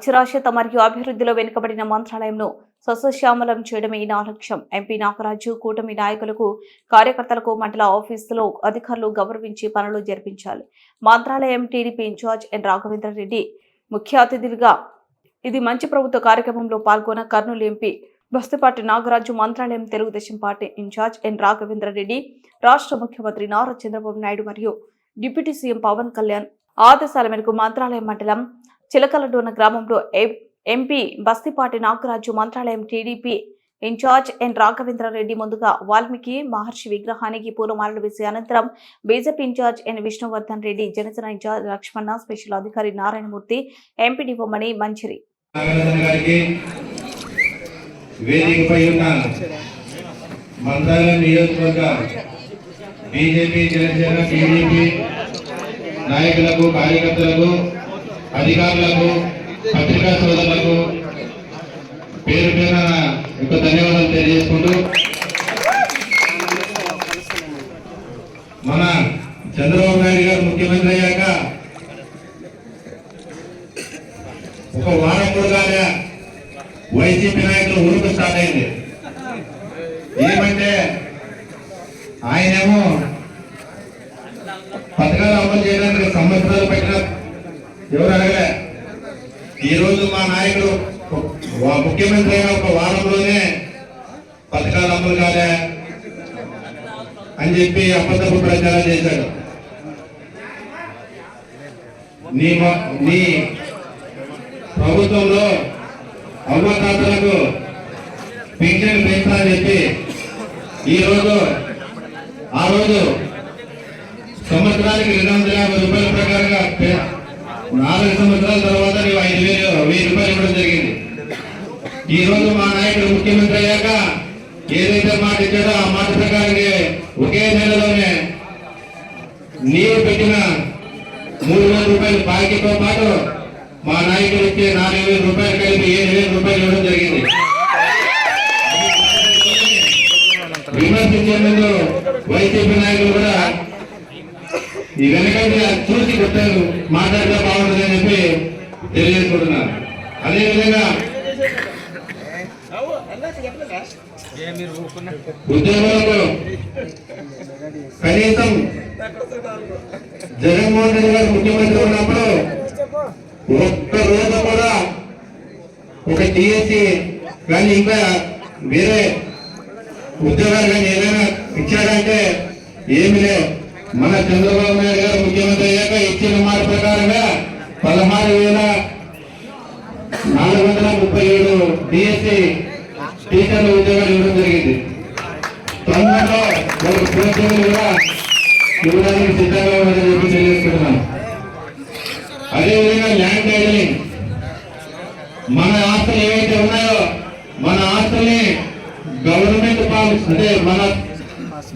అక్షరాస్యత మరియు అభివృద్ధిలో వెనుకబడిన మంత్రాలయంను సస్యశ్యామలం చేయడమే నా లక్ష్యం. ఎంపీ నాగరాజు కూటమి నాయకులకు కార్యకర్తలకు మండల ఆఫీసులో అధికారులు గౌరవించి పనులు జరిపించాలి. Mantralayam TDP incharge N Raghavendra Reddy ముఖ్య అతిథులుగా ఇది మంచి ప్రభుత్వ కార్యక్రమంలో పాల్గొన్న Kurnool MP Bastipati Nagaraju Mantralayam Telugu Desam party incharge N Raghavendra Reddy రాష్ట్ర ముఖ్యమంత్రి నారా చంద్రబాబు నాయుడు మరియు డిప్యూటీ సీఎం పవన్ కళ్యాణ్ ఆదేశాల మేరకు మంత్రాలయం మండలం చిలకలడోన గ్రామంలో M- MP Bastipati Nagaraju Mantralayam TDP incharge N Raghavendra Reddy ముందుగా వాల్మీకి మహర్షి విగ్రహానికి పూలమాలలు వేసి అనంతరం BJP incharge N Vishnuvardhan Reddy Janasena incharge Lakshmana special అధికారి నారాయణమూర్తి ఎంపీడీఓ మణి మంచిరి. వేదికపై ఉన్న మంత్రాలయం నియోజకవర్గ బీజేపీ జనసేన టీడీపీ నాయకులకు కార్యకర్తలకు అధికారులకు పత్రికా సోదరులకు పేరు పేరున యొక్క ధన్యవాదాలు తెలియజేసుకుంటూ మన చంద్రబాబు నాయుడు గారు ముఖ్యమంత్రి అయ్యాక ఒక వారం కూడా వైసీపీ నాయకులు ఉరుకు స్టార్ట్ అయింది. ఏమంటే ఆయనేమో పథకాలు అమలు చేయడానికి సంవత్సరాలు పెట్టిన ఎవరు అడగలే? ఈ రోజు మా నాయకుడు ముఖ్యమంత్రి అయిన ఒక వారంలోనే పథకాలు అమలు కాలే అని చెప్పి అబద్ధపు ప్రచారం చేశాడు. నీ నీ ప్రభుత్వంలో అవ్వతాతలకు పింఛన్ పెంచాలని చెప్పి ఈ రోజు ఆ రోజు సంవత్సరానికి రెండు వందల యాభై రూపాయల ప్రకారంగా నాలుగు సంవత్సరాల తర్వాత నీవు ఐదు వేలు వెయ్యి రూపాయలు ఇవ్వడం జరిగింది. ఈ రోజు మా నాయకుడు ముఖ్యమంత్రి అయ్యాక ఏదైతే మాట ఇచ్చాడో ఆ మాట ప్రకారంగా ఒకే నెలలోనే నీవు పెట్టిన మూడు వేల రూపాయలు బాకీతో పాటు మా నాయకుడు ఇచ్చే నాలుగు వేల రూపాయలు కలిపి ఏడు వేల రూపాయలు ఇవ్వడం జరిగింది. విమర్శించే ముందు వైసీపీ నాయకులు కూడా ఈ వెనకంటే చూసి కొట్టారు మాట్లాడితే అని చెప్పి తెలియజేసుకుంటున్నారు. అదేవిధంగా ఉద్యోగులకు కనీసం జగన్మోహన్ రెడ్డి గారు ముఖ్యమంత్రి ఉన్నప్పుడు ఒక్క రోజు కూడా ఒక టీఎస్సీ కానీ ఇంకా వేరే ఉద్యోగాలు కానీ ఏదైనా ఇచ్చారంటే ఏమి లేవు. మన చంద్రబాబు నాయుడు గారు ముఖ్యమంత్రి అయ్యాక ఇచ్చిన మాట ప్రకారంగా పదహారు వేల నాలుగు వందల ముప్పై ఏడు డిఎస్సి టీచర్ల ఉద్యోగాలు ఇవ్వడం జరిగింది. తొందరలో మనకు పోస్టులు కూడా ఇవ్వడానికి సిద్ధంగా ఉందని చెప్పి తెలియజేస్తున్నాను అదేవిధంగా ల్యాండ్ టైటిలింగ్ మన ఆస్తులు ఏవైతే ఉన్నాయో మన ఆస్తుల్ని గవర్నమెంట్ పాలసీ అంటే మన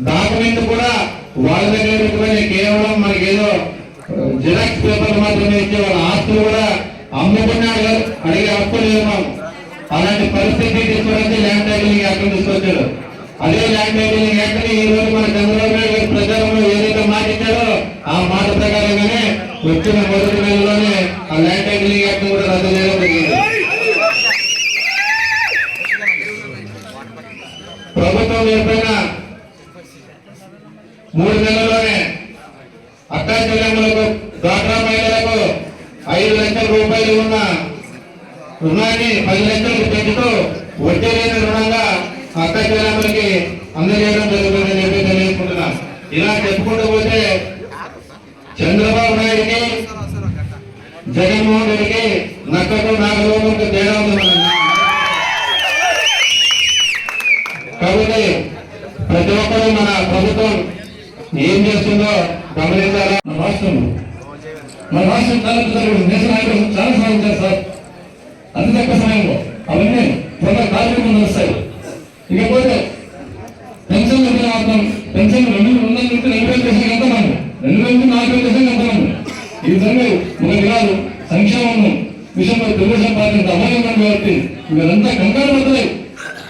డాక్యుమెంట్ కూడా వాళ్ళ దగ్గర పెట్టుకొని కేవలం మనకి ఏదో జిరాక్స్ పేపర్ మాత్రమే ఇచ్చే వాళ్ళ ఆస్తులు కూడా అమ్ముకున్నాడు అడిగే హక్కు లేదు అలాంటి పరిస్థితి తీసుకొచ్చి ల్యాండ్ టైటిలింగ్ యాక్ట్ తీసుకొచ్చాడు అదే ల్యాండ్ టైటిలింగ్ యాక్ట్ని ఈ రోజు మన చంద్రబాబు నాయుడు గారు ప్రచారంలో ఏదైతే మాట ఇచ్చారో ఆ మాట ప్రకారంగానే వచ్చిన మొదటి నెలలోనే ఆ ల్యాండ్ టైటిలింగ్ యాక్ట్ కూడా రద్దు చేయడం జరిగింది ప్రభుత్వం ఏర్పడిన మూడు నెలల్లోనే అక్కా చెల్లెమ్మలకు డ్వాక్రా మహిళలకు ఐదు లక్షల రూపాయలు ఉన్న రుణాన్ని పది లక్షలకు పెంచుతూ వడ్డీ లేని రుణంగా అక్క చెల్లెమ్మలకి అందజేయడం జరుగుతుందని చెప్పి తెలియజేసుకుంటున్నా. ఇలా చెప్పుకుంటూ పోతే చంద్రబాబు నాయుడికి జగన్మోహన్ రెడ్డికి నక్కకు నాగలోకి తేడా ఉంది కాబట్టి ప్రతి ఒక్కరూ మన ప్రభుత్వం ఏం చేస్తుందో గమనించాలా. మన రాష్ట్రం మన రాష్ట్రం చాలా పెద్దలు దేశ నాయకులు చాలా సహాయం చేస్తారు అతి తక్కువ సమయంలో అవన్నీ త్వరగా కార్యక్రమం నడుస్తాయి. ఇకపోతే పెన్షన్ ఎంత మాత్రం పెన్షన్ రెండు వందల నుంచి రెండు వేలు చేసిన ఎంతమంది? రెండు వేల నుంచి నాలుగు వేలు చేసిన ఎంతమంది? ఈ విధంగా మన దినాలు సంక్షేమం విషయంలో తెలుగుదేశం పార్టీ అమోఘంగా కాబట్టి ఇవరంతా కంగారు పడతాయి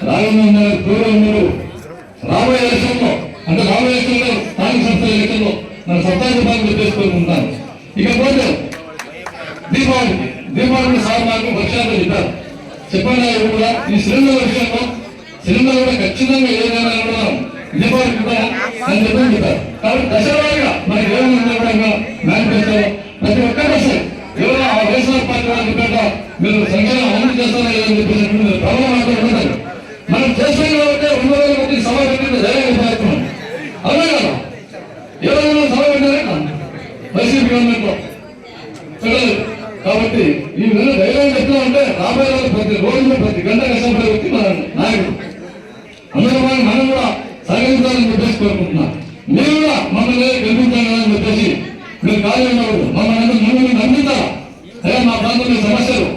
రాగంగా దూరం రాబోయే ఎలక్షన్లో అంటే రాబోయే ఎలక్షన్లో స్థానిక సంస్థల ఎన్నికల్లో మన సత్తా రూపాయలు చెప్పేసుకుంటాను ఇకపోతే దీపావళి దీపావళి సార్ నాకు వర్షాలు చెప్పారు చెప్పండి కూడా ఈ సిలిండర్ విషయంలో సిలిండర్ కూడా ఖచ్చితంగా ఏదైనా కూడా దీపావళి ఇద్దాం అని చెప్పి చెప్పారు కాబట్టి దశవారీగా మనకి ఏమైనా కూడా మేనిఫెస్టో ప్రతి ఒక్క దశ ఎవరో ఆ వైఎస్ఆర్ పార్టీ వాళ్ళు చెప్పాక మీరు సంక్షేమం అమలు చేస్తారా లేదని చెప్పేసి మీరు ప్రభావం అంటూ మనం చేస్తాం కాబట్టి రెండు వేల మంది సభ పెట్టింది ధైర్యంగా వైసీపీ కాబట్టి ఈ విధంగా ధైర్యం చెప్తా ఉంటే రాబోయే రోజులు ప్రతి రోజు ప్రతి గంట కష్టపడే వ్యక్తి మన నాయకుడు. అందరూ మనం మనం కూడా సహకరించాలని చెప్పేసి కోరుకుంటున్నా. మీరు కూడా మమ్మల్ని గెలిపించాలి చెప్పేసి మీరు ఖాళీ ఉన్నప్పుడు మమ్మల్ని అందరూ ముందు నమ్మించాలా అదే మా ప్రాంతంలో సమస్యలు.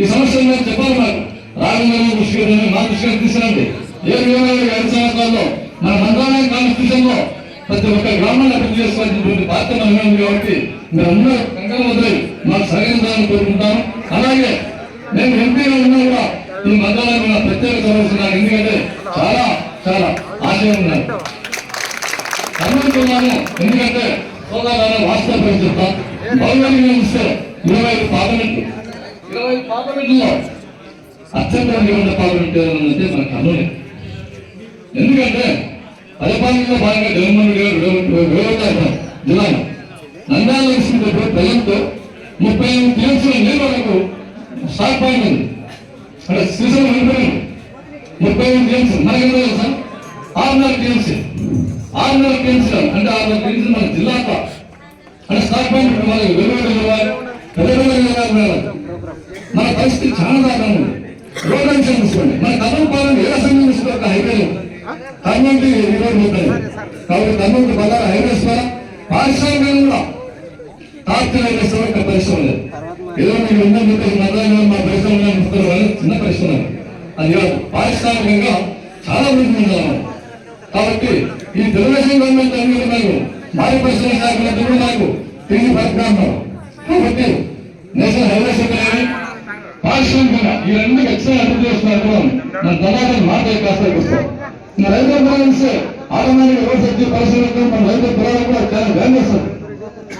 ఈ సమస్యలు నేను చెప్పాలి నాకు రాజధాని దృష్టి మా దృష్టికి తీసుకురండి. ఏ విధంగా ఈ ఐదు సంవత్సరాల్లో మన మంత్రాలయం కాన్స్టిట్యూషన్లో ప్రతి ఒక్క గ్రామాన్ని అభివృద్ధి చేసుకోవాల్సినటువంటి బాధ్యత మనమే కాబట్టి మీరు అందరూ కంకణం వదిలి మాకు సహకరించాలని కోరుకుంటాను అలాగే నేను ఎంపీగా ఉన్నా కూడా ఈ మంత్రాలయం మీద ప్రత్యేక సమస్య ఎందుకంటే చాలా చాలా ఆశయం ఉన్నాయి అనుకుంటున్నాను ఎందుకంటే సోదరులను వాస్తవ పని చెప్తాం. భౌగోళిక ఇస్తే ఇరవై ఐదు పార్లమెంట్ ఇరవై ఐదు పార్లమెంట్లో అత్యంత పార్లమెంట్ ఏదైనా ఉంటే మనకు కనులే ఎందుకంటే పరిపాలనలో భాగంగా జగన్మోహన్ రెడ్డి గారు వివరించారు జిల్లాలో నంద్యాల తీసుకుంటే ప్రజలతో ముప్పై ఎనిమిది టీఎంసీల నీళ్ళు మనకు స్టాక్ పాయింట్ ఉంది. అంటే శ్రీశైలం వెళ్ళిపోయింది. ముప్పై ఎనిమిది టీఎంసీ మనకి ఎంత తెలుసా? ఆరున్నర టీఎంసీ ఆరున్నర టీఎంసీ అంటే ఆరున్నర టీఎంసీ మన జిల్లాలో అంటే స్టాక్ పాయింట్ మనకి వెలువడి వెళ్ళాలి పెద్ద పెద్ద మన పరిస్థితి చాలా దారుణంగా ఉంది. రోడ్ అంశం తీసుకోండి. మన కర్నూలు పాలన ఏ సంఘం తీసుకోవాలి? హైవేలో. కర్నూలు రిపోర్ట్ పోతాయి కాబట్టి కర్నూలు బల్లార హైవేస్ ద్వారా పారిశ్రామికంగా కూడా టాప్ హైవేస్ ద్వారా ఇక్కడ పరిశ్రమ లేదు ఏదో మీరు ఉందని చెప్పేసి మద్రాసు మా పరిశ్రమ ఉందని వాళ్ళు చిన్న పరిశ్రమ అది కాదు పారిశ్రామికంగా చాలా వృద్ధి ఉండాలి. కాబట్టి ఈ తెలుగుదేశం గవర్నమెంట్ అన్ని నాకు భారీ పరిశ్రమ శాఖ మంత్రులు నాకు తిరిగి బతుకున్నారు కాబట్టి నేషనల్ హైవేస్ ఉన్నాయి పారిశ్రామికంగా ఈ రెండు ఖచ్చితంగా అభివృద్ధి చేస్తున్నారు మన తర్వాత మాట కాస్త వస్తాం మన రైతు బ్రాండ్స్ ఆటోమేటిక్ ఎవరు శక్తి పరిశీలించడం మన రైతు బ్రాండ్ కూడా చాలా వ్యాన్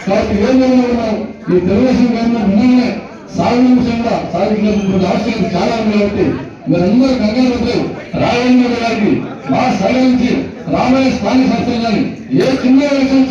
కాబట్టి ఏం చేయాలనుకున్నాం ఈ తెలుగుదేశం గవర్నమెంట్ ఉన్ననే సాగు విషయంగా సాగించిన అవసరం చాలా ఉంది కాబట్టి మీరందరూ కంగారు రాజేంద్ర గారికి మా సహకరించి రాబోయే స్థానిక సంస్థలు కానీ ఏ చిన్న విషయం